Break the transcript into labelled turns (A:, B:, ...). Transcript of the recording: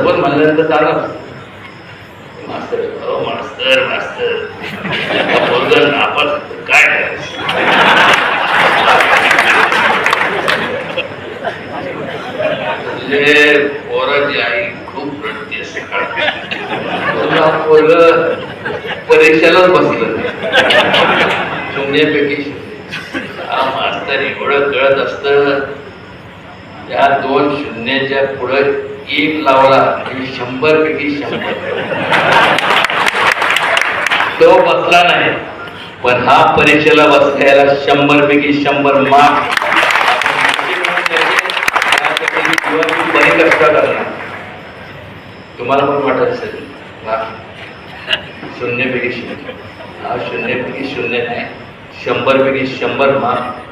A: सरपंच म्हणल्यानंतर चालणार मास्तर हो मास्तर मास्तर. पोरगं नापास काय म्हणजे पोराची आई खूप रडते सकाळ. तुला पोरग परीक्षेलाच बसलं. शून्यापैकी. मास्तर एवढं कळत असतं त्या दोन शून्याच्या पुढे एक लावला शंभर पैकी शंभर. तो बसला नाही. पण हा परीक्षेला बसल्याला शंभर पैकी शंभर मार्क. तुम्हाला पण वाटत असेल शून्यपैकी शून्य हा शून्यपैकी शून्य नाही शंभर पैकी शंभर मार्क.